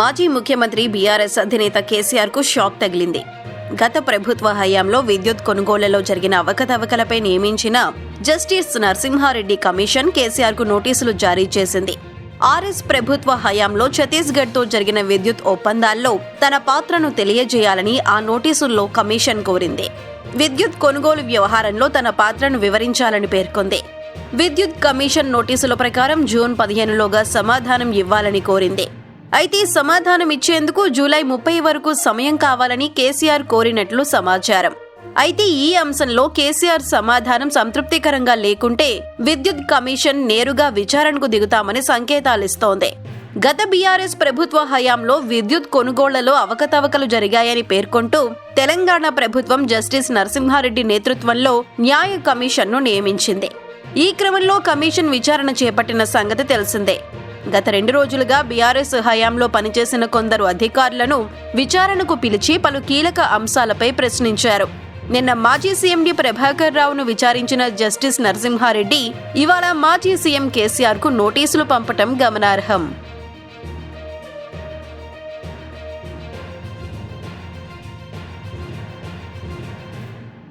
మాజీ ముఖ్యమంత్రి బీఆర్ఎస్ అధినేత కేసీఆర్కు షాక్ తగిలింది. గత ప్రభుత్వ హయాంలో విద్యుత్ కొనుగోళ్ళలో జరిగిన అవకతవకలపై నియమించిన జస్టిస్ నరసింహారెడ్డి కమిషన్ కేసీఆర్కు నోటీసులు జారీ చేసింది. ఆర్ఎస్ ప్రభుత్వ హయాంలో ఛత్తీస్గఢ్తో జరిగిన విద్యుత్ ఒప్పందాల్లో తన పాత్రను తెలియజేయాలని ఆ నోటీసుల్లో కమిషన్ కోరింది. విద్యుత్ కొనుగోలు వ్యవహారంలో తన పాత్రను వివరించాలని పేర్కొంది. విద్యుత్ కమిషన్ నోటీసుల ప్రకారం జూన్ పదిహేనులోగా సమాధానం ఇవ్వాలని కోరింది. అయితే సమాధానం ఇచ్చేందుకు జూలై ముప్పై వరకు సమయం కావాలని కేసీఆర్ కోరినట్లు సమాచారం. అయితే ఈ అంశంలో కేసీఆర్ సమాధానం సంతృప్తికరంగా లేకుంటే విద్యుత్ కమిషన్ నేరుగా విచారణకు దిగుతామని సంకేతాలిస్తోంది. గత బీఆర్ఎస్ ప్రభుత్వ హయాంలో విద్యుత్ కొనుగోళ్ళలో అవకతవకలు జరిగాయని పేర్కొంటూ తెలంగాణ ప్రభుత్వం జస్టిస్ నరసింహారెడ్డి నేతృత్వంలో న్యాయ కమిషన్ను నియమించింది. ఈ క్రమంలో కమిషన్ విచారణ చేపట్టిన సంగతి తెలిసిందే. గత రెండు రోజులుగా బీఆర్ఎస్ హయాంలో పనిచేసిన కొందరు అధికారులను విచారణకు పిలిచి పలు కీలక అంశాలపై ప్రశ్నించారు. నిన్న మాజీ సీఎండి ప్రభాకర్ రావును విచారించిన జస్టిస్ నరసింహారెడ్డి ఇవాళ మాజీ సీఎం కేసీఆర్కు నోటీసులు పంపటం గమనార్హం.